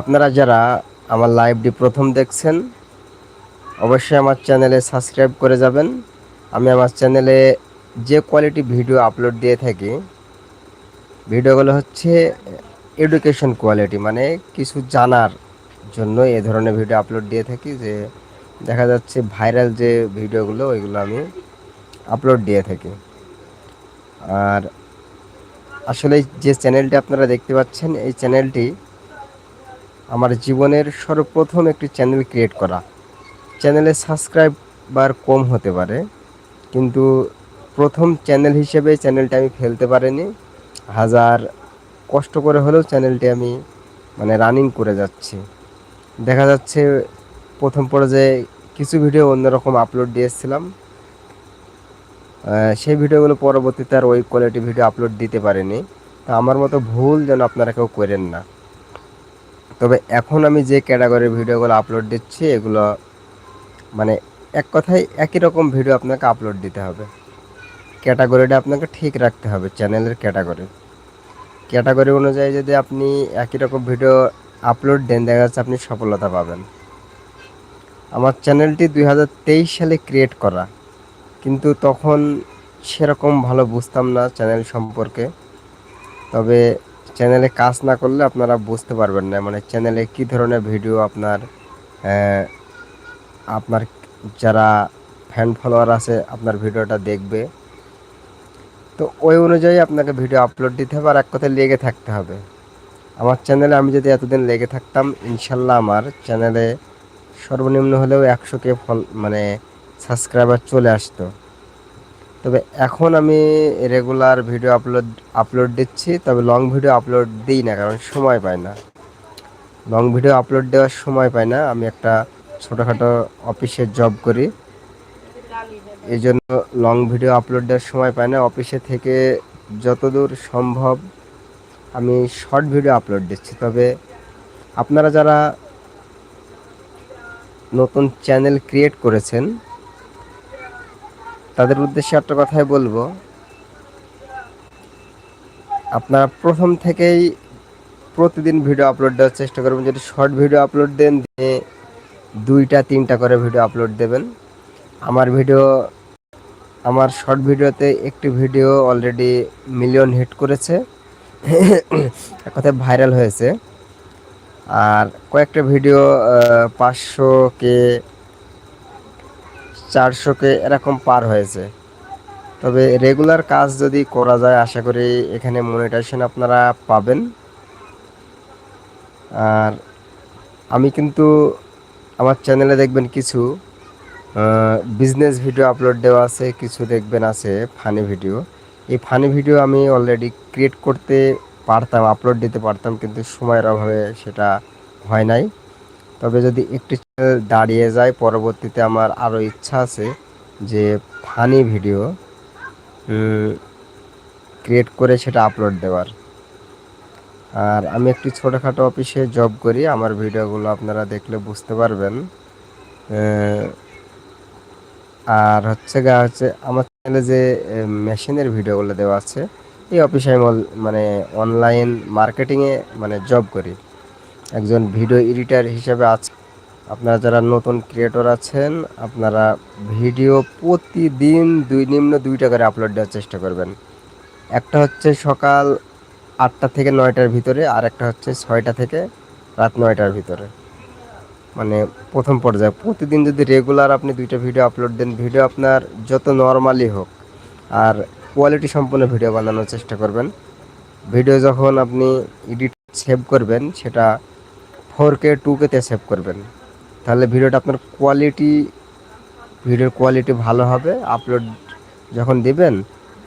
আপনারা যারা আমার লাইভটি প্রথম দেখছেন, অবশ্যই আমার চ্যানেলে সাবস্ক্রাইব করে যাবেন। আমি আমার চ্যানেলে যে কোয়ালিটি ভিডিও আপলোড দিয়ে থাকি ভিডিওগুলো হচ্ছে এডুকেশন কোয়ালিটি মানে কিছু জানার জন্য এ ধরনের ভিডিও আপলোড দিয়ে থাকি যে দেখা যাচ্ছে ভাইরাল যে ভিডিওগুলো ওইগুলো আমি আপলোড দিয়ে থাকি। আর আসলে যে চ্যানেলটি আপনারা দেখতে পাচ্ছেন, এই চ্যানেলটি আমার জীবনের সর্বপ্রথম একটি চ্যানেল ক্রিয়েট করা। চ্যানেলে সাবস্ক্রাইবার কম হতে পারে, কিন্তু প্রথম চ্যানেল হিসেবে চ্যানেলটা আমি ফেলতে পারিনি। হাজার কষ্ট করে হলেও চ্যানেলটি আমি মানে রানিং করে যাচ্ছি। দেখা যাচ্ছে প্রথম পর্যায়ে কিছু ভিডিও অন্যরকম আপলোড দিয়েছিলাম সেই ভিডিওগুলো পরবর্তীতে আর ওই কোয়ালিটি ভিডিও আপলোড দিতে পারিনি। তা আমার মতো ভুল যেন আপনারা কেউ করেন না। তবে এখন আমি যে ক্যাটাগরির ভিডিওগুলো আপলোড দিচ্ছি, এগুলো মানে এক কথায় একই রকম ভিডিও আপনাকে আপলোড দিতে হবে। ক্যাটাগরিটা আপনাকে ঠিক রাখতে হবে চ্যানেলের ক্যাটাগরি ক্যাটাগরি অনুযায়ী যদি আপনি একই রকম ভিডিও আপলোড দেন, দেখা যাচ্ছে আপনি সফলতা পাবেন। আমার চ্যানেলটি দু হাজার তেইশ সালে ক্রিয়েট করা, কিন্তু তখন সেরকম ভালো বুঝতাম না চ্যানেল সম্পর্কে। তবে চ্যানেলে কাজ না করলে আপনারা বুঝতে পারবেন না। মানে চ্যানেলে কী ধরনের ভিডিও আপনার আপনার যারা ফ্যান ফলোয়ার আছে, আপনার ভিডিওটা দেখবে। তো ওই অনুযায়ী আপনাকে ভিডিও আপলোড দিতে হবে আর এক কথায় লেগে থাকতে হবে। আমার চ্যানেলে আমি যদি এতদিন লেগে থাকতাম, ইনশাল্লাহ আমার চ্যানেলে সর্বনিম্ন হলেও একশো কে ফল মানে সাবস্ক্রাইবার চলে আসতো। তবে এখন আমি রেগুলার ভিডিও আপলোড আপলোড দিচ্ছি, তবে লং ভিডিও আপলোড দিই না, কারণ সময় পাই না। লং ভিডিও আপলোড দেওয়ার সময় পাই না, আমি একটা ছোটোখাটো অফিসে জব করি। এই জন্য লং ভিডিও আপলোড দেওয়ার সময় পাই না অফিসে থেকে যতদূর সম্ভব আমি শর্ট ভিডিও আপলোড দিচ্ছি। তবে আপনারা যারা নতুন চ্যানেল ক্রিয়েট করেছেন তাদের উদ্দেশ্যে একটা কথাই বলব। আপনারা প্রথম থেকেই প্রতিদিন ভিডিও আপলোড দেওয়ার চেষ্টা করবেন। যদি শর্ট ভিডিও আপলোড দেন, দিনে দুইটা, তিনটা করে ভিডিও আপলোড দেবেন। আমার ভিডিও আমার শর্ট ভিডিওতে একটি ভিডিও অলরেডি মিলিয়ন হিট করেছে। এক কথায় ভাইরাল হয়েছে। আর কয়েকটা ভিডিও পাঁচশো কে চারশো কে এরকম পার হয়েছে। তবে রেগুলার কাজ যদি করা যায়, আশা করি এখানে মনিটাইজেশন আপনারা পাবেন। আর আমি কিন্তু আমার চ্যানেলে দেখবেন কিছু বিজনেস ভিডিও আপলোড দেওয়া আছে, কিছু দেখবেন আছে ফানি ভিডিও এই ফানি ভিডিও আমি অলরেডি ক্রিয়েট করতে পারতাম আপলোড দিতে পারতাম, কিন্তু সময়ের অভাবে সেটা হয় নাই। তবে যদি একটি চ্যানেল দাঁড়িয়ে যায় পরবর্তীতে আমার আরও ইচ্ছা আছে যে ফানি ভিডিও ক্রিয়েট করে সেটা আপলোড দেওয়ার। আর আমি একটি ছোটোখাটো অফিসে জব করি, আমার ভিডিওগুলো আপনারা দেখলে বুঝতে পারবেন। আর হচ্ছে গা, হচ্ছে আমার চ্যানেলে যে মেশিনের ভিডিওগুলো দেওয়া আছে, এই অফিসে আমি মানে অনলাইন মার্কেটিংয়ে মানে জব করি। একজন ভিডিও এডিটার হিসেবে আজ আপনারা যারা নতুন ক্রিয়েটর আছেন, আপনারা ভিডিও প্রতিদিন দুই নিম্ন দুইটা করে আপলোড দেওয়ার চেষ্টা করবেন। একটা হচ্ছে সকাল আটটা থেকে নয়টার ভিতরে, আর একটা হচ্ছে ছয়টা থেকে রাত নয়টার ভিতরে। মানে প্রথম পর্যায়ে প্রতিদিন যদি রেগুলার আপনি দুইটা ভিডিও আপলোড দেন, ভিডিও আপনার যত নর্মালি হোক, আর কোয়ালিটি সম্পন্ন ভিডিও বানানোর চেষ্টা করবেন। ভিডিও যখন আপনি এডিট সেভ করবেন, সেটা ফোর কে টু কেতে সেভ করবেন। তাহলে ভিডিওটা আপনার কোয়ালিটি ভিডিওর কোয়ালিটি ভালো হবে। আপলোড যখন দিবেন,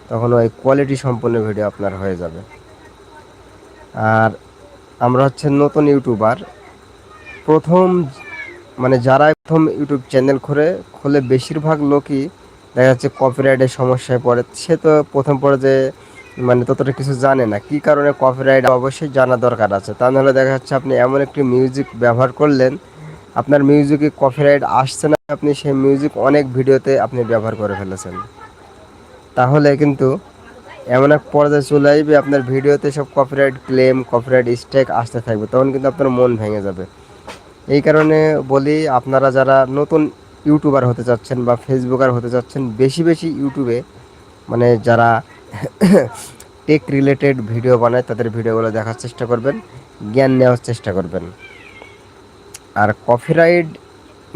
তখন ওই কোয়ালিটি সম্পন্ন ভিডিও আপনার হয়ে যাবে। আর আমরা হচ্ছে নতুন ইউটিউবার প্রথম মানে যারা প্রথম ইউটিউব চ্যানেল খুলে খুলে বেশিরভাগ লোকই দেখা যাচ্ছে কপিরাইটের সমস্যায় পড়ে। সে তো প্রথম পর্যায়ে মানে ততটা কিছু জানে না। কি কারণে কপিরাইট অবশ্যই জানা দরকার আছে। তা নাহলে দেখা যাচ্ছে আপনি এমন একটি মিউজিক ব্যবহার করলেন, আপনার মিউজিকে কপিরাইট আসছে না, আপনি সেই মিউজিক অনেক ভিডিওতে আপনি ব্যবহার করে ফেলেছেন। তাহলে কিন্তু এমন এক পর্যায়ে চলে আসবে, আপনার ভিডিওতে সব কপিরাইট ক্লেম কপিরাইট স্ট্রাইক আসতে থাকবে, তখন কিন্তু আপনার মন ভেঙে যাবে। এই কারণে বলি, আপনারা যারা নতুন ইউটিউবার হতে চাচ্ছেন বা ফেসবুকার হতে চাচ্ছেন, বেশি বেশি ইউটিউবে মানে যারা টেক রিলেটেড ভিডিও বানায়, তাদের ভিডিওগুলো দেখার চেষ্টা করবেন, জ্ঞান নেওয়ার চেষ্টা করবেন। আর কপিরাইট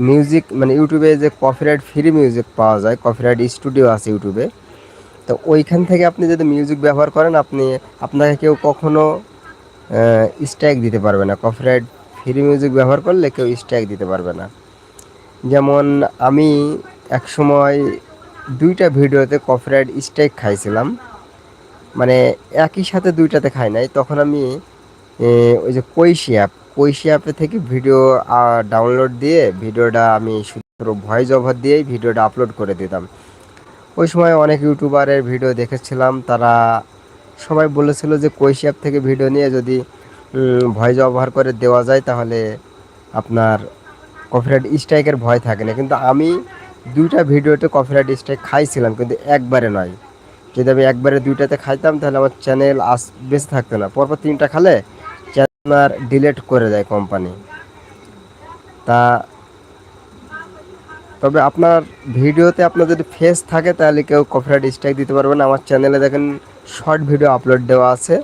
মিউজিক মানে ইউটিউবে যে কপিরাইট ফ্রি মিউজিক পাওয়া যায় কপিরাইট স্টুডিও আছে ইউটিউবে তো ওইখান থেকে আপনি যদি মিউজিক ব্যবহার করেন, আপনি, আপনাকে কেউ কখনো স্ট্রাইক দিতে পারবে না। কপিরাইট ফ্রি মিউজিক ব্যবহার করলে কেউ স্ট্রাইক দিতে পারবে না। যেমন আমি এক সময় দুইটা ভিডিওতে কপিরাইট স্ট্রাইক খাইছিলাম। মানে একই সাথে দুইটাতে খাই নাই। তখন আমি ওই যে কৈশি অ্যাপ কৈশি অ্যাপে থেকে ভিডিও ডাউনলোড দিয়ে ভিডিওটা আমি শুধু ভয়েস ওভার দিয়েই ভিডিওটা আপলোড করে দিতাম। ওই সময় অনেক ইউটিউবারের ভিডিও দেখেছিলাম, তারা সবাই বলেছিল যে কৈশি অ্যাপ থেকে ভিডিও নিয়ে যদি ভয়েস ওভার করে দেওয়া যায় তাহলে আপনার কপিরাইট স্ট্রাইকের ভয় থাকে না। কিন্তু আমি দুইটা ভিডিওতে কপিরাইট স্ট্রাইক খাইছিলাম, কিন্তু একবারে নয়। যদি আমি একবারে দুইটাতে খাইতাম, তাহলে আমার চ্যানেল আস, বেঁচে থাকতো না। পরপর তিনটা খালে চ্যানেল আর ডিলেট করে দেয় কোম্পানি তা তবে আপনার ভিডিওতে আপনার যদি ফেস থাকে, তাহলে কেউ কপিরাইট স্ট্রাইক দিতে পারবে না। আমার চ্যানেলে দেখেন শর্ট ভিডিও আপলোড দেওয়া আছে।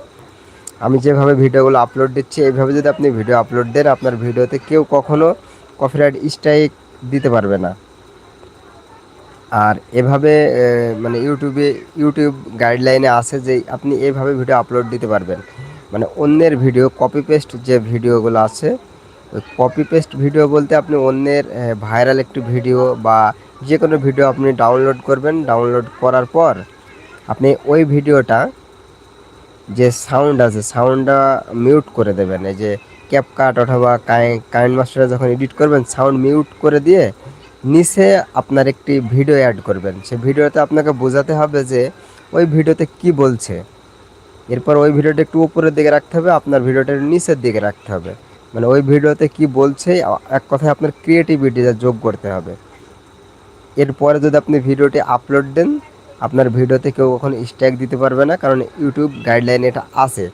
আমি যেভাবে ভিডিওগুলো আপলোড দিচ্ছি, এইভাবে যদি আপনি ভিডিও আপলোড দেন, আপনার ভিডিওতে কেউ কখনো কপিরাইট স্ট্রাইক দিতে পারবে না। আর এভাবে মানে ইউটিউবে, ইউটিউব গাইডলাইনে আছে যে আপনি এভাবে ভিডিও আপলোড দিতে পারবেন। মানে অন্যের ভিডিও কপি পেস্ট যে ভিডিওগুলো আছে, ওই কপি পেস্ট ভিডিও বলতে আপনি অন্যের ভাইরাল একটি ভিডিও বা যে কোনো ভিডিও আপনি ডাউনলোড করবেন। ডাউনলোড করার পর আপনি ওই ভিডিওটা যে সাউন্ড আছে সাউন্ডটা মিউট করে দেবেন। এই যে ক্যাপকাট অথবা কাইন মাস্টারে যখন এডিট করবেন সাউন্ড মিউট করে দিয়ে নিচে আপনার একটি ভিডিও অ্যাড করবেন। সেই ভিডিওতে আপনাকে বোঝাতে হবে যে ওই ভিডিওতে কি বলছে। এরপর ওই ভিডিওটা একটু উপরের দিকে রাখতে হবে, আপনার ভিডিওটা নিচের দিকে রাখতে হবে। মানে ওই ভিডিওতে কি বলছে, এক কথায় আপনার ক্রিয়েটিভিটিটা যোগ করতে হবে। এরপরে যদি আপনি ভিডিওটি আপলোড দেন, আপনার ভিডিওতে কেউ কখন স্ট্যাক দিতে পারবে না, কারণ ইউটিউব গাইডলাইন এটা আছে।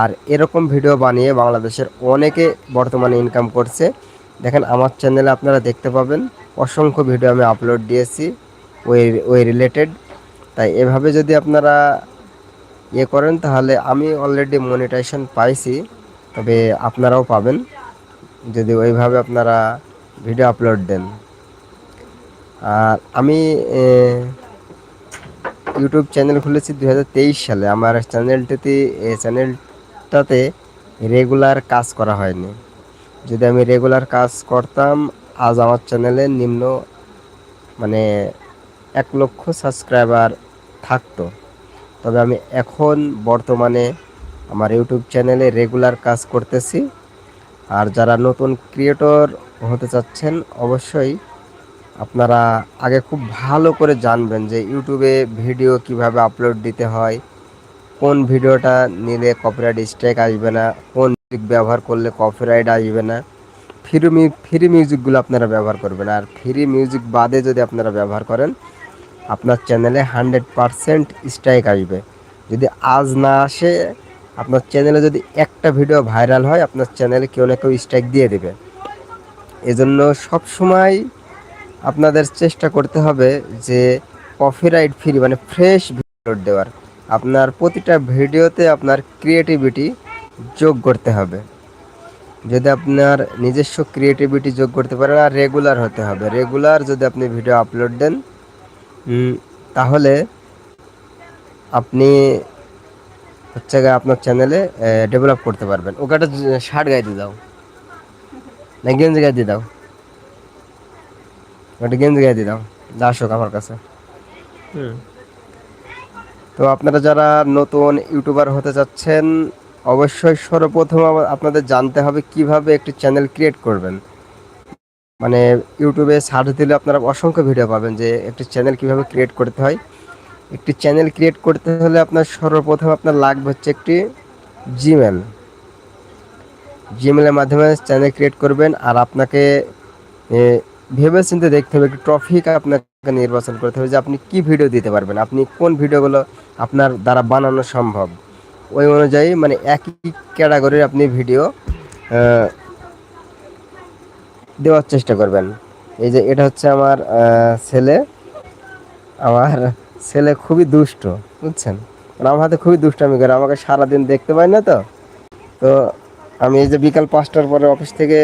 আর এরকম ভিডিও বানিয়ে বাংলাদেশের অনেকে বর্তমানে ইনকাম করছে। দেখেন, আমার চ্যানেলে আপনারা দেখতে পাবেন অসংখ্য ভিডিও আমি আপলোড দিয়েছি, ওই ওই রিলেটেড তাই এভাবে যদি আপনারা ইয়ে করেন, তাহলে আমি অলরেডি মনিটাইজেশন পাইছি, তবে আপনারাও পাবেন। যদি ওইভাবে আপনারা ভিডিও আপলোড দেন। আর আমি ইউটিউব চ্যানেল খুলেছি দু হাজার তেইশ সালে। আমার চ্যানেলটিতে এই চ্যানেলটাতে রেগুলার কাজ করা হয়নি। যদি আমি রেগুলার কাজ করতাম আজ আমার চ্যানেলে নিম্ন মানে এক লক্ষ সাবস্ক্রাইবার থাকতো। তবে আমি এখন বর্তমানে আমার ইউটিউব চ্যানেলে রেগুলার কাজ করতেছি। আর যারা নতুন ক্রিয়েটর হতে চাচ্ছেন, অবশ্যই আপনারা আগে খুব ভালো করে জানবেন যে ইউটিউবে ভিডিও কীভাবে আপলোড দিতে হয়, কোন ভিডিওটা নিলে কপিরাইট স্ট্রাইক আসবে না, কোন ব্যবহার করলে কপিরাইট আসবে না। ফ্রি ফ্রি মিউজিকগুলো আপনারা ব্যবহার করবেন। আর ফ্রি মিউজিক বাদে যদি আপনারা ব্যবহার করেন, আপনার চ্যানেলে হান্ড্রেড পারসেন্ট স্ট্রাইক আসবে। যদি আজ না আসে, আপনার চ্যানেলে যদি একটা ভিডিও ভাইরাল হয়, আপনার চ্যানেলে কেউ না কেউ স্ট্রাইক দিয়ে দেবে। এজন্য সবসময় আপনাদের চেষ্টা করতে হবে যে কপিরাইট ফ্রি মানে ফ্রেশ ভিডিও দেওয়ার। আপনার প্রতিটা ভিডিওতে আপনার ক্রিয়েটিভিটি যোগ করতে হবে। যদি আপনার নিজস্ব ক্রিয়েটিভিটি যোগ করতে পারেন আর রেগুলার হতে হবে। রেগুলার যদি আপনি ভিডিও আপলোড দেন তাহলে আপনি হচ্ছে আপনার চ্যানেলে ডেভেলপ করতে পারবেন। ওকে একটা শার্ট গায়ে দিয়ে দাও। না গেঞ্জি গায়ে দিয়ে দাও। ওটা গেঞ্জি গায়ে দিয়ে দাও। যা আসুক আমার কাছে। হুম। তো আপনারা যারা নতুন ইউটিউবার হতে চাচ্ছেন অবশ্যই সর্বপ্রথম আপনাদের জানতে হবে কীভাবে একটি চ্যানেল ক্রিয়েট করবেন। মানে ইউটিউবে সার্চ দিলে আপনারা অসংখ্য ভিডিও পাবেন যে একটি চ্যানেল কীভাবে ক্রিয়েট করতে হয়। একটি চ্যানেল ক্রিয়েট করতে হলে আপনার সর্বপ্রথম আপনার লাগবে হচ্ছে একটি জিমেল জিমেলের মাধ্যমে চ্যানেল ক্রিয়েট করবেন আর আপনাকে ভেবে চিন্তে দেখতে হবে একটি টপিক আপনাকে নির্বাচন করতে হবে যে আপনি কি ভিডিও দিতে পারবেন, আপনি কোন ভিডিওগুলো আপনার দ্বারা বানানো সম্ভব। ওই অনুযায়ী মানে একই ক্যাটাগরির আপনি ভিডিও দেওয়ার চেষ্টা করবেন। এই যে এটা হচ্ছে আমার ছেলে। আমার ছেলে খুবই দুষ্ট, বুঝছেন? মানে আমার হাতে খুবই দুষ্টামি করে, আমাকে সারাদিন দেখতে পাই না তো। তো আমি এই যে বিকাল পাঁচটার পরে অফিস থেকে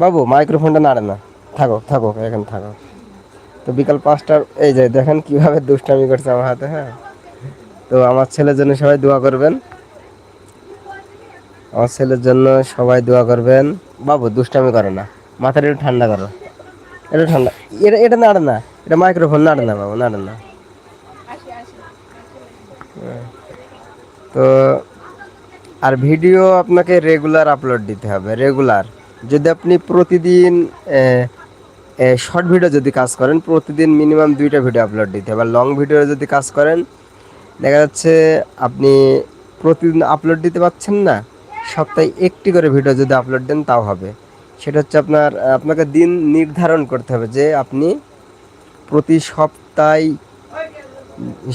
বাবু মাইক্রোফোনটা নাড়ে না। থাকো থাকো, এখানে থাকো। তো বিকাল পাঁচটার, এই যে দেখেন কীভাবে দুষ্টামি করছে আমার হাতে হ্যাঁ? তো আমার ছেলের জন্য সবাই দোয়া করবেন। আমার ছেলের জন্য সবাই দোয়া করবেন। বাবু, দুষ্টামি করে না। মাথাটা একটু ঠান্ডা করো। এটা ঠান্ডা। এটা এটা নাড়ে না। এটা মাইক্রোফোন নাড়ে না বাবু, নাড়ে না। তো আর ভিডিও আপনাকে রেগুলার আপলোড দিতে হবে রেগুলার যদি আপনি প্রতিদিন শর্ট ভিডিও যদি কাজ করেন, প্রতিদিন মিনিমাম দুইটা ভিডিও আপলোড দিতে হবে। আর লং ভিডিও যদি কাজ করেন দেখা যাচ্ছে আপনি প্রতিদিন আপলোড দিতে পারছেন না, সপ্তাহে একটি করে ভিডিও যদি আপলোড দেন তাও হবে। সেটা হচ্ছে আপনার, আপনাকে দিন নির্ধারণ করতে হবে যে আপনি প্রতি সপ্তাহে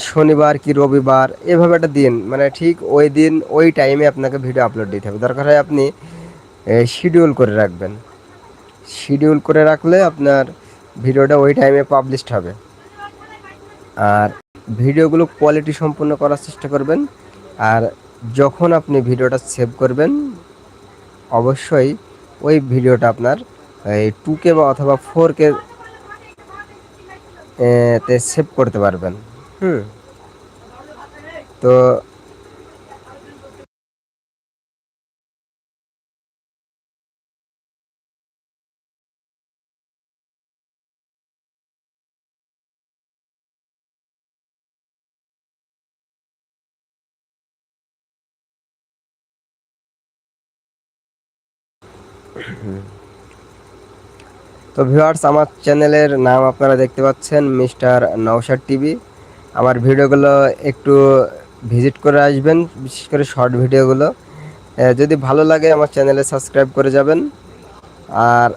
শনিবার কি রবিবার এভাবে একটা দিন মানে ঠিক ওই দিন, ওই টাইমে আপনাকে ভিডিও আপলোড দিতে হবে। দরকার হয় আপনি শিডিউল করে রাখবেন। শিডিউল করে রাখলে আপনার ভিডিওটা ওই টাইমে পাবলিশড হবে। আর ভিডিওগুলো কোয়ালিটি সম্পূর্ণ করার চেষ্টা করবেন। আর যখন আপনি ভিডিওটা সেভ করবেন, অবশ্যই ওই ভিডিওটা আপনার এই টু কে বা অথবা ফোর কে তে সেভ করতে পারবেন। হুম। তো তো ভিউয়ার্স, আমার চ্যানেলের নাম আপনারা দেখতে পাচ্ছেন মিস্টার নওশাদ টিভি। আমার ভিডিওগুলো একটু ভিজিট করে আসবেন, বিশেষ করে শর্ট ভিডিওগুলো। যদি ভালো লাগে আমার চ্যানেলে সাবস্ক্রাইব করে যাবেন। আর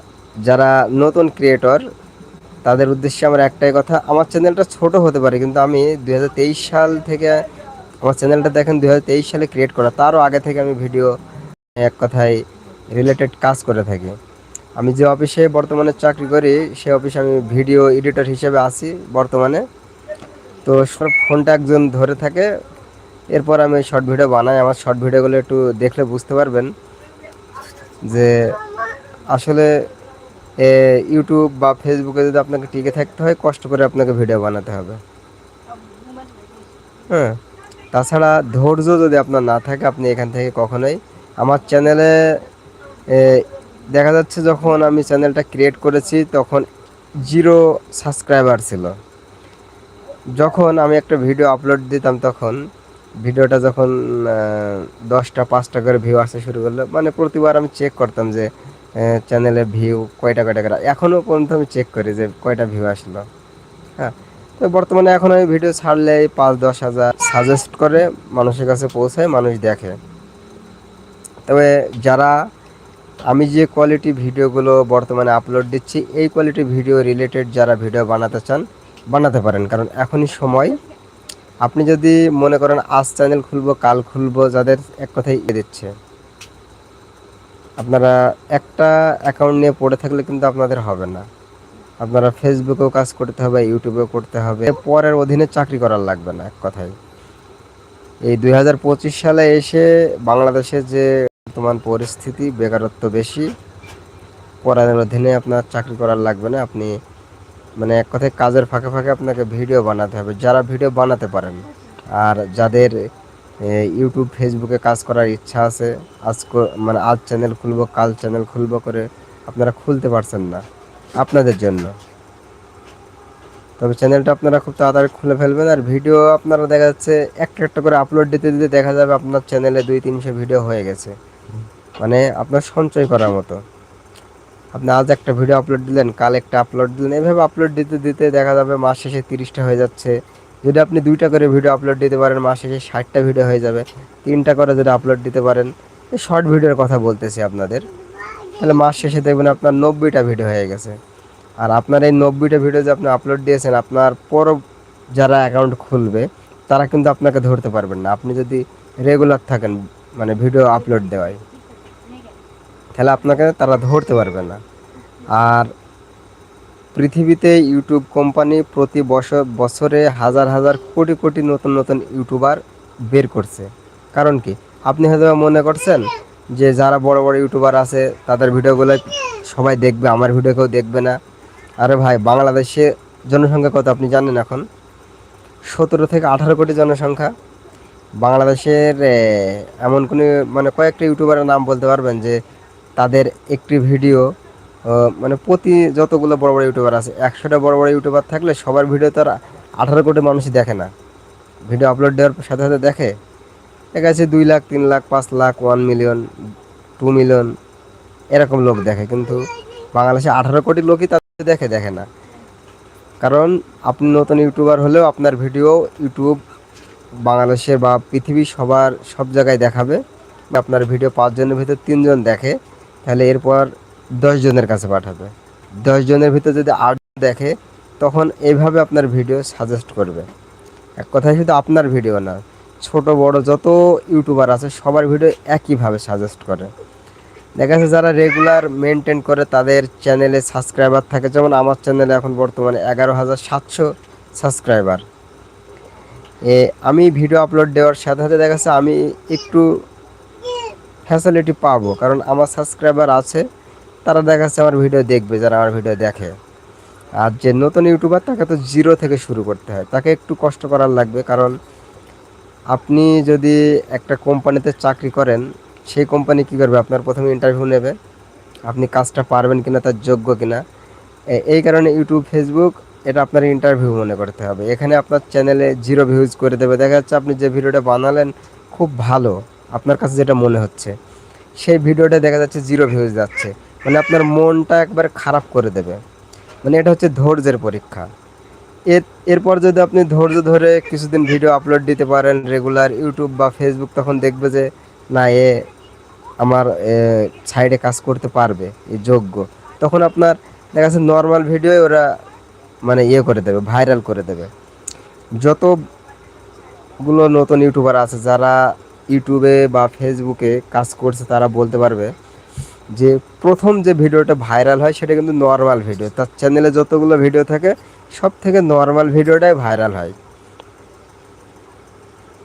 যারা নতুন ক্রিয়েটর, তাদের উদ্দেশ্যে আমার একটাই কথা, আমার চ্যানেলটা ছোট হতে পারে, কিন্তু আমি দু হাজার তেইশ সাল থেকে আমার চ্যানেলটা দেখেন দু হাজার তেইশ সালে ক্রিয়েট করা। তারও আগে থেকে আমি ভিডিও এক কথায় রিলেটেড কাজ করে থাকি। আমি যে অফিসে বর্তমানে চাকরি করি, সে অফিসে আমি ভিডিও এডিটর হিসেবে আছি বর্তমানে। তো সব ফোনটা একজন ধরে থাকে, এরপর আমি শর্ট ভিডিও বানাই। আমার শর্ট ভিডিওগুলো একটু দেখলে বুঝতে পারবেন যে আসলে ইউটিউব বা ফেসবুকে যদি আপনাকে টিকে থাকতে হয়, কষ্ট করে আপনাকে ভিডিও বানাতে হবে। হ্যাঁ তাছাড়া ধৈর্য যদি আপনার না থাকে, আপনি এখান থেকে কখনোই। আমার চ্যানেলে দেখা যাচ্ছে যখন আমি চ্যানেলটা ক্রিয়েট করেছি, তখন জিরো সাবস্ক্রাইবার ছিল। যখন আমি একটা ভিডিও আপলোড দিতাম তখন, ভিডিওটা যখন দশটা, পাঁচটা করে ভিউ আসতে শুরু করল মানে প্রতিবার আমি চেক করতাম যে চ্যানেলে ভিউ কয়টা কয়টা করে। এখনও পর্যন্ত আমি চেক করি যে কয়টা ভিউ আসলো। হ্যাঁ তো বর্তমানে এখন আমি ভিডিও ছাড়লে পাঁচ, দশ হাজার সাজেস্ট করে মানুষের কাছে পৌঁছায়, মানুষ দেখে। তবে যারা আমি যে কোয়ালিটি ভিডিওগুলো বর্তমানে আপলোড দিচ্ছি, এই কোয়ালিটি ভিডিও রিলেটেড যারা ভিডিও বানাতে চান, বানাতে পারেন। কারণ এখনই সময়। আপনি যদি মনে করেন আজ চ্যানেল খুলবো, কাল খুলবো, যাদের এক কথাই দিচ্ছে। আপনারা একটা অ্যাকাউন্ট নিয়ে পড়ে থাকলে কিন্তু আপনাদের হবে না। আপনারা ফেসবুকেও কাজ করতে হবে ইউটিউবেও করতে হবে। পরের অধীনে চাকরি করার লাগবে না, এক কথায়। এই দুই হাজার পঁচিশ সালে এসে বাংলাদেশে যে বর্তমান পরিস্থিতি, বেকারত্ব বেশি পরের অধীনে আপনার চাকরি করার লাগবে না। আপনি মানে এক কথায় কাজের ফাঁকে ফাঁকে আপনাকে ভিডিও বানাতে হবে, যারা ভিডিও বানাতে পারেন। আর যাদের ইউটিউব ফেসবুকে কাজ করার ইচ্ছা আছে, আজ মানে আজ চ্যানেল খুলবো, কাল চ্যানেল খুলবো করে আপনারা খুলতে পারছেন না, আপনাদের জন্য। তবে চ্যানেলটা আপনারা খুব তাড়াতাড়ি খুলে ফেলবেন, আর ভিডিও আপনারা দেখা যাচ্ছে, একটা একটা করে আপলোড দিতে দিতে দেখা যাবে আপনার চ্যানেলে দুই তিনশো ভিডিও হয়ে গেছে। মানে আপনার সঞ্চয় করার মতো। আপনি আজ একটা ভিডিও আপলোড দিলেন কাল একটা আপলোড দিলেন এভাবে আপলোড দিতে দিতে দেখা যাবে মাস শেষে তিরিশটা হয়ে যাচ্ছে। যদি আপনি দুইটা করে ভিডিও আপলোড দিতে পারেন মাস শেষে ষাটটা ভিডিও হয়ে যাবে। তিনটা করে যদি আপলোড দিতে পারেন শর্ট ভিডিওর কথা বলতেছি আপনাদের। তাহলে মাস শেষে দেখবেন আপনার নব্বইটা ভিডিও হয়ে গেছে। আর আপনার এই নব্বইটা ভিডিও যে আপনি আপলোড দিয়েছেন আপনার পর যারা অ্যাকাউন্ট খুলবে তারা কিন্তু আপনাকে ধরতে পারবেন না। আপনি যদি রেগুলার থাকেন মানে ভিডিও আপলোড দেওয়ায়। তাহলে আপনাকে তারা ধরতে পারবে না। আর পৃথিবীতে ইউটিউব কোম্পানি প্রতি বছর, বছরে হাজার হাজার, কোটি কোটি নতুন নতুন ইউটিউবার বের করছে। কারণ কি? আপনি হয়তো মনে করছেন যে যারা বড় বড় ইউটিউবার আছে, তাদের ভিডিওগুলো সবাই দেখবে, আমার ভিডিও কেউ দেখবে না। আরে ভাই, বাংলাদেশে জনসংখ্যা কত আপনি জানেন এখন? সতেরো থেকে আঠারো কোটি জনসংখ্যা। বাংলাদেশের এমন কোনো মানে কয়েকটা ইউটিউবারের নাম বলতে পারবেন যে তাদের একটি ভিডিও মানে প্রতি যতগুলো বড় বড় ইউটিউবার আছে, একশোটা বড় বড় ইউটিউবার থাকলে সবার ভিডিও তো আর আঠারো কোটি মানুষই দেখে না। ভিডিও আপলোড দেওয়ার সাথে সাথে দেখে, দেখা যাচ্ছে দুই লাখ, তিন লাখ, পাঁচ lakh, one million, two million এরকম লোক দেখে, কিন্তু বাংলাদেশে আঠারো কোটি লোকই তাদের দেখে দেখে না। কারণ আপনি নতুন ইউটিউবার হলেও আপনার ভিডিও ইউটিউব বাংলাদেশের বা পৃথিবীর সবার সব জায়গায় দেখাবে বা আপনার ভিডিও পাঁচজনের ভিতর তিনজন দেখে, তাহলে এরপর দশ জনের কাছে পাঠাবে। দশ জনের ভিতর যদি আট দেখে, তখন এইভাবে আপনার ভিডিও সাজেস্ট করবে। এক কথায় শুধু আপনার ভিডিও না, ছোট, বড় যত ইউটিউবার আছে, সবার ভিডিও একইভাবে সাজেস্ট করে। দেখা যাচ্ছে যারা রেগুলার মেনটেন করে, তাদের চ্যানেলে সাবস্ক্রাইবার থাকে। যেমন আমার চ্যানেলে এখন বর্তমানে এগারো হাজার সাতশো সাবস্ক্রাইবার আমি ভিডিও আপলোড দেওয়ার সাথে সাথে দেখা যাচ্ছে আমি একটু ফ্যাসিলিটি পাবো, কারণ আমার সাবস্ক্রাইবার আছে, তারা দেখা যাচ্ছে আমার ভিডিও দেখবে, যারা আমার ভিডিও দেখে। আর যে নতুন ইউটিউবার তাকে তো জিরো থেকে শুরু করতে হয়। তাকে একটু কষ্ট করার লাগবে, কারণ আপনি যদি একটা কোম্পানিতে চাকরি করেন, সেই কোম্পানি কী করবে? আপনার প্রথমে ইন্টারভিউ নেবে, আপনি কাজটা পারবেন কিনা, তার যোগ্য কিনা। এই কারণে ইউটিউব ফেসবুক এটা আপনার ইন্টারভিউ মনে করতে হবে। এখানে আপনার চ্যানেলে জিরো ভিউজ করে দেবে। দেখা যাচ্ছে আপনি যে ভিডিওটা বানালেন, খুব ভালো। আপনার কাছে যেটা মনে হচ্ছে, সেই ভিডিওটা দেখা যাচ্ছে জিরো ভিউজ যাচ্ছে। মানে আপনার মনটা একবার খারাপ করে দেবে। মানে এটা হচ্ছে ধৈর্যের পরীক্ষা। এর, এরপর যদি আপনি ধৈর্য ধরে কিছুদিন ভিডিও আপলোড দিতে পারেন রেগুলার ইউটিউব বা ফেসবুক তখন দেখবে যে, না, এ আমার সাইডে কাজ করতে পারবে এই যোগ্য। তখন আপনার দেখা যাচ্ছে নর্মাল ভিডিও ওরা মানে ইয়ে করে দেবে ভাইরাল করে দেবে। যতগুলো নতুন ইউটিউবার আছে, যারা ইউটিউবে বা ফেসবুকে কাজ করছে, তারা বলতে পারবে যে প্রথম যে ভিডিওটা ভাইরাল হয়, সেটা কিন্তু নর্মাল ভিডিও তার চ্যানেলে যতগুলো ভিডিও থাকে সব থেকে নর্মাল ভিডিওটাই ভাইরাল হয়।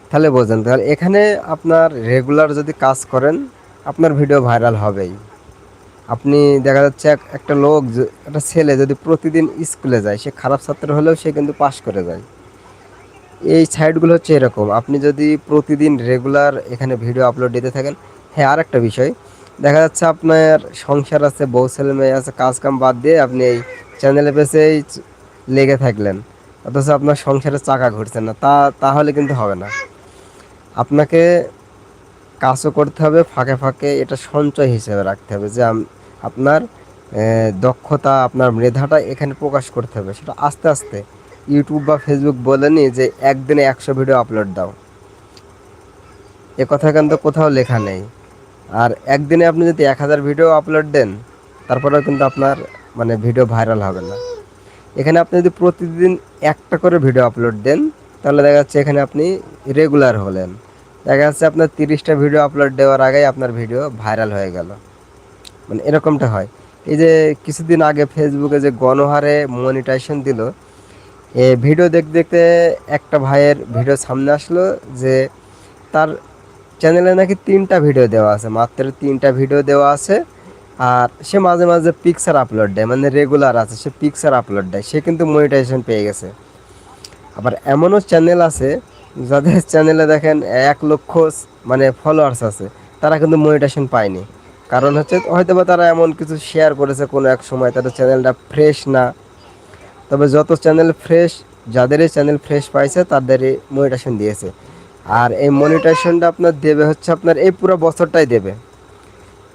তাহলে বোঝেন, তাহলে এখানে আপনার রেগুলার যদি কাজ করেন, আপনার ভিডিও ভাইরাল হবেই। আপনি দেখা যাচ্ছে এক- একটা লোক একটা ছেলে যদি প্রতিদিন স্কুলে যায়, সে খারাপ ছাত্র হলেও সে কিন্তু পাশ করে যায়। এই সাইটগুলো হচ্ছে এরকম। আপনি যদি প্রতিদিন রেগুলার এখানে ভিডিও আপলোড দিতে থাকেন হ্যাঁ আর একটা বিষয়। দেখা যাচ্ছে আপনার সংসার আছে, বউ, ছেলে, মেয়ে আছে কাজ কাম বাদ দিয়ে আপনি এই চ্যানেলে পেছেই লেগে থাকলেন। অথচ আপনার সংসারের চাকা ঘুরছে না। তা তাহলে কিন্তু হবে না। আপনাকে কাজও করতে হবে, ফাঁকে ফাঁকে এটা সঞ্চয় হিসেবে রাখতে হবে। যে আপনার দক্ষতা, আপনার মেধাটা এখানে প্রকাশ করতে হবে। সেটা আস্তে আস্তে ইউটিউব বা ফেসবুক বলেনি যে একদিনে একশো ভিডিও আপলোড দাও। এ কথা কিন্তু কোথাও লেখা নেই। আর একদিনে আপনি যদি এক হাজার ভিডিও আপলোড দেন, তারপরেও কিন্তু আপনার মানে ভিডিও ভাইরাল হবে না। এখানে আপনি যদি প্রতিদিন একটা করে ভিডিও আপলোড দেন, তাহলে দেখা যাচ্ছে এখানে আপনি রেগুলার হলেন। দেখা যাচ্ছে আপনার তিরিশটা ভিডিও আপলোড দেওয়ার আগেই আপনার ভিডিও ভাইরাল হয়ে গেল। মানে এরকমটা হয়। এই যে কিছুদিন আগে ফেসবুকে যে গণহারে মনিটাইজেশন দিল, এ ভিডিও দেখতে দেখতে একটা ভাইয়ের ভিডিও সামনে আসলো যে তার চ্যানেলে নাকি তিনটা ভিডিও দেওয়া আছে, মাত্র তিনটা ভিডিও দেওয়া আছে। আর সে মাঝে মাঝে পিকচার আপলোড দেয় মানে রেগুলার আছে, সে পিকচার আপলোড দেয়, সে কিন্তু মনিটাইজেশন পেয়ে গেছে। আবার এমনও চ্যানেল আছে, যাদের চ্যানেলে দেখেন এক লক্ষ মানে ফলোয়ার্স আছে, তারা কিন্তু মনিটেশন পায়নি। কারণ হচ্ছে হয়তো বা তারা এমন কিছু শেয়ার করেছে কোনো এক সময়, তাদের চ্যানেলটা ফ্রেশ না। তবে যত চ্যানেল ফ্রেশ যাদের চ্যানেল ফ্রেশ পাইছে, তাদেরই মনিটেশন দিয়েছে। আর এই মনিটেশনটা আপনার দেবে হচ্ছে আপনার এই পুরো বছরটাই দেবে।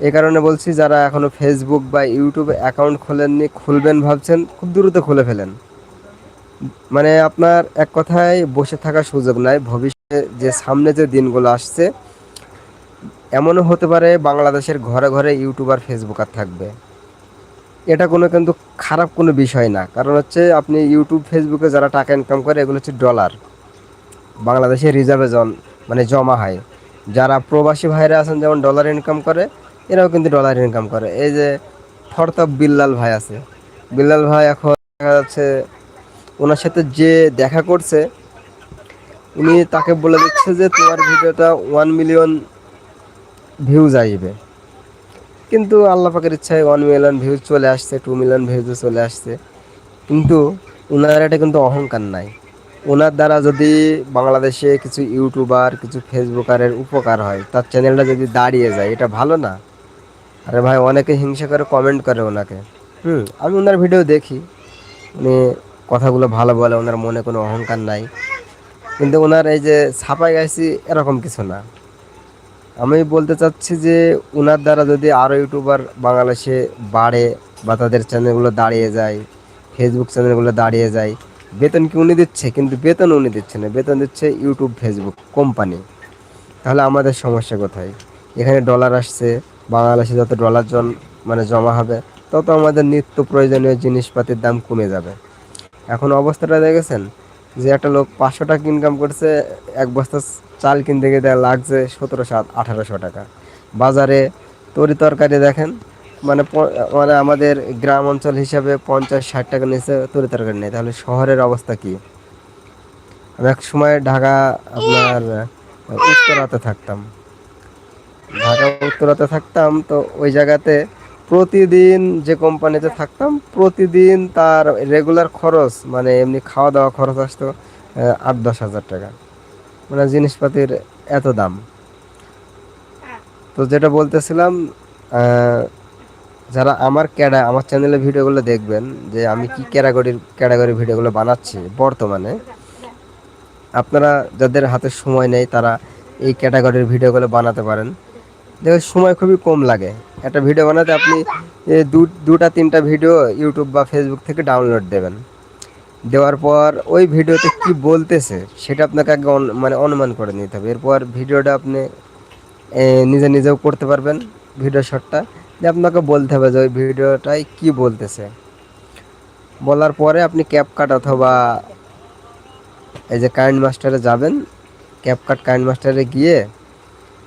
এই কারণে বলছি, যারা এখনও ফেসবুক বা ইউটিউবে অ্যাকাউন্ট খোলেননি, খুলবেন ভাবছেন, খুব দ্রুত খুলে ফেলেন। মানে আপনার এক কথায় বসে থাকার সুযোগ নাই। ভবিষ্যতে যে সামনে যে দিনগুলো আসছে এমনও হতে পারে বাংলাদেশের ঘরে ঘরে ইউটিউবার ফেসবুকার থাকবে। এটা কোনো কিন্তু খারাপ কোনো বিষয় না। কারণ হচ্ছে আপনি ইউটিউব ফেসবুকে যারা টাকা ইনকাম করে, এগুলো হচ্ছে ডলার বাংলাদেশে রিজার্ভে জন মানে জমা হয়। যারা প্রবাসী ভাইরা আছেন, যেমন ডলার ইনকাম করে, এরাও কিন্তু ডলার ইনকাম করে। এই যে ফরতব বিল্লাল ভাই আছে। বিল্লাল ভাই এখন দেখা যাচ্ছে ওনার সাথে যে দেখা করছে, উনি তাকে বলে দিচ্ছে যে, তোমার ভিডিওটা ওয়ান মিলিয়ন ভিউজ আসবে কিন্তু আল্লাহ পাকের ইচ্ছায় ওয়ান মিলিয়ন ভিউজ চলে আসছে টু মিলিয়ন ভিউজও চলে আসছে। কিন্তু ওনার এটা কিন্তু অহংকার নাই। ওনার দ্বারা যদি বাংলাদেশে কিছু ইউটিউবার কিছু ফেসবুকারের উপকার হয়, তার চ্যানেলটা যদি দাঁড়িয়ে যায়, এটা ভালো না? আরে ভাই, অনেকে হিংসা করে কমেন্ট করে ওনাকে হুম, আমি ওনার ভিডিও দেখি। উনি কথাগুলো ভালো বলে ওনার মনে কোনো অহংকার নাই। কিন্তু ওনার এই যে ছাপাই গাইছি, এরকম কিছু না। আমি বলতে চাচ্ছি যে ওনার দ্বারা যদি আরও ইউটিউবার বাংলাদেশে বাড়ে বা তাদের চ্যানেলগুলো দাঁড়িয়ে যায় ফেসবুক চ্যানেলগুলো দাঁড়িয়ে যায়, বেতন কি উনি দিচ্ছে? কিন্তু বেতন উনি দিচ্ছে না। বেতন দিচ্ছে ইউটিউব ফেসবুক কোম্পানি তাহলে আমাদের সমস্যা কোথায়? এখানে ডলার আসছে, বাংলাদেশে যত ডলার জন মানে জমা হবে, তত আমাদের নিত্য প্রয়োজনীয় জিনিসপাতির দাম কমে যাবে। এখন অবস্থাটা দেখেছেন? যে একটা লোক পাঁচশো টাকা ইনকাম করছে, এক বস্তা চাল কিনতে গিয়ে দেয় লাগছে সতেরোশো আঠারোশো টাকা। বাজারে তরি তরকারি দেখেন মানে মানে আমাদের গ্রাম অঞ্চল হিসাবে পঞ্চাশ ষাট টাকা নিচে তরি তরকারি নেই। তাহলে শহরের অবস্থা কি? আমি এক সময় ঢাকা আপনার, উত্তরাতে থাকতাম। ঢাকা, উত্তরাতে থাকতাম, তো ওই জায়গাতে প্রতিদিন যে কোম্পানিতে থাকতাম, প্রতিদিন তার রেগুলার খরচ মানে এমনি খাওয়া দাওয়া খরচ আসতো আট, দশ হাজার টাকা। মানে জিনিসপাতির এত দাম। তো যেটা বলতেছিলাম যারা আমার ক্যাডা, আমার চ্যানেলে ভিডিওগুলো দেখবেন, যে আমি কি ক্যাটাগরির ক্যাটাগরি ভিডিওগুলো বানাচ্ছি বর্তমানে, আপনারা যাদের হাতে সময় নেই, তারা এই ক্যাটাগরির ভিডিওগুলো বানাতে পারেন। দেখবেন সময় খুবই কম লাগে। একটা ভিডিও বানাতে আপনি দুটা, তিনটা ভিডিও ইউটিউব বা ফেসবুক থেকে ডাউনলোড দেবেন। দেওয়ার পর ওই ভিডিওতে কি বলতেছে সেটা আপনাকে আগে মানে অনুমান করে নিতে হবে। এরপর ভিডিওটা আপনি নিজে নিজেও করতে পারবেন ভিডিও শটটা যে আপনাকে বলতে হবে যে ওই ভিডিওটাই কি বলতেছে। বলার পরে আপনি ক্যাপকাট অথবা এই যে কাইন্ড মাস্টারে যাবেন। ক্যাপকাট কাইন্ড মাস্টারে গিয়ে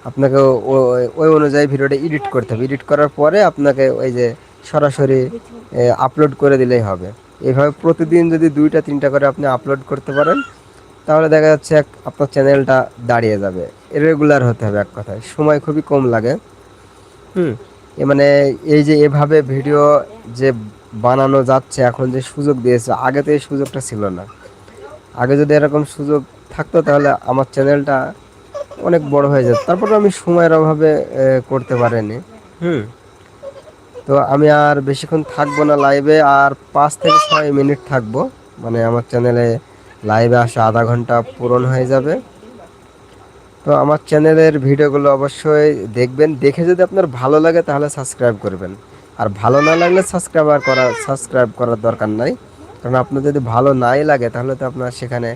আপনাকে ওই অনুযায়ী ভিডিওটা এডিট করতে হবে। এডিট করার পরে আপনাকে ওই যে সরাসরি আপলোড করে দিলেই হবে। এইভাবে প্রতিদিন যদি দুইটা তিনটা করে আপনি আপলোড করতে পারেন তাহলে দেখা যাচ্ছে এক আপনার চ্যানেলটা দাঁড়িয়ে যাবে। রেগুলার হতে হবে এক কথায়। সময় খুবই কম লাগে। হুম? এ মানে এই যে এভাবে ভিডিও যে বানানো যাচ্ছে এখন যে সুযোগ দিয়েছে আগে তো এই সুযোগটা ছিল না। আগে যদি এরকম সুযোগ থাকতো তাহলে আমার চ্যানেলটা অনেক বড় হয়ে যেত তারপর আমি সময়ের অভাবে করতে পারিনি। হুম। তো আমি আর বেশিক্ষণ থাকব না লাইভে আর পাঁচ থেকে ছয় মিনিট থাকব। মানে আমার চ্যানেলে লাইভে আসা আধা ঘণ্টা পূরণ হয়ে যাবে। তো আমার চ্যানেলের ভিডিওগুলো অবশ্যই দেখবেন। দেখে যদি আপনার ভালো লাগে তাহলে সাবস্ক্রাইব করবেন। আর ভালো না লাগলে সাবস্ক্রাইব আর করা সাবস্ক্রাইব করার দরকার নাই। কারণ আপনার যদি ভালো নাই লাগে তাহলে তো আপনার সেখানে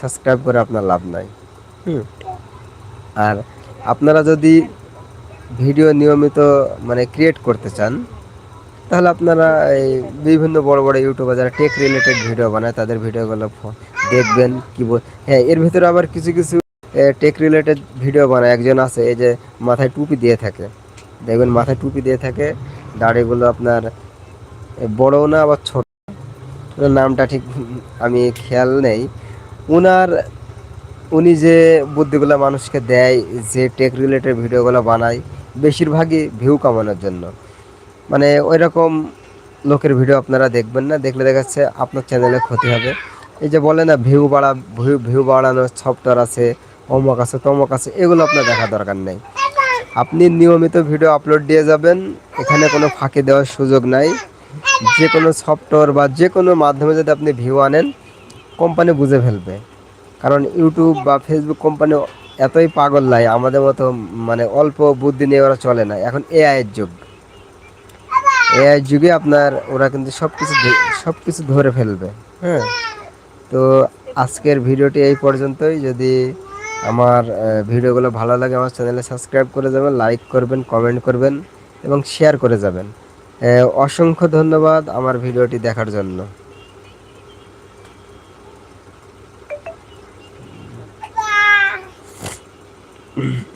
সাবস্ক্রাইব করে আপনার লাভ নাই। হুম। আর আপনারা যদি ভিডিও নিয়মিত মানে ক্রিয়েট করতে চান, তাহলে আপনারা এই বিভিন্ন বড় বড় ইউটিউবার যারা টেক রিলেটেড ভিডিও বানায়, তাদের ভিডিওগুলো দেখবেন, কি বল হ্যাঁ এর ভিতরে আবার কিছু কিছু টেক রিলেটেড ভিডিও বানায়। একজন আছে, এই যে, মাথায় টুপি দিয়ে থাকে। দেখবেন, মাথায় টুপি দিয়ে থাকে। দাড়িগুলো আপনার বড়ও না, আবার ছোট। নামটা ঠিক, আমি খেয়াল নেই। ওনার উনি যে বুদ্ধিগুলো মানুষকে দেয়, যে টেক রিলেটেড ভিডিওগুলো বানায়, বেশিরভাগই ভিউ কামানোর জন্য। মানে ওই রকম লোকের ভিডিও আপনারা দেখবেন না, দেখলে দেখা যাচ্ছে আপনার চ্যানেলে ক্ষতি হবে। এই যে বলে না ভিউ বাড়া ভিউ ভিউ বাড়ানোর সফটওয়্যার আছে অমক আছে তমক আছে, এগুলো আপনার দেখা দরকার নেই। আপনি নিয়মিত ভিডিও আপলোড দিয়ে যাবেন, এখানে কোনো ফাঁকি দেওয়ার সুযোগ নাই। যে কোনো সফটওয়্যার বা যে কোনো মাধ্যমে যদি আপনি ভিউ আনেন কোম্পানি বুঝে ফেলবে। কারণ ইউটিউব বা ফেসবুক কোম্পানি এতই পাগল নাই, আমাদের মতো মানে অল্প বুদ্ধি নিয়ে ওরা চলে না। এখন এআই এর যুগ। এআই যুগে আপনার, ওরা কিন্তু সব কিছু সব কিছু ধরে ফেলবে। হ্যাঁ? তো আজকের ভিডিওটি এই পর্যন্তই। যদি আমার ভিডিওগুলো ভালো লাগে, আমার চ্যানেলে সাবস্ক্রাইব করে যাবেন, লাইক করবেন, কমেন্ট করবেন এবং শেয়ার করে যাবেন। অসংখ্য ধন্যবাদ আমার ভিডিওটি দেখার জন্য। mm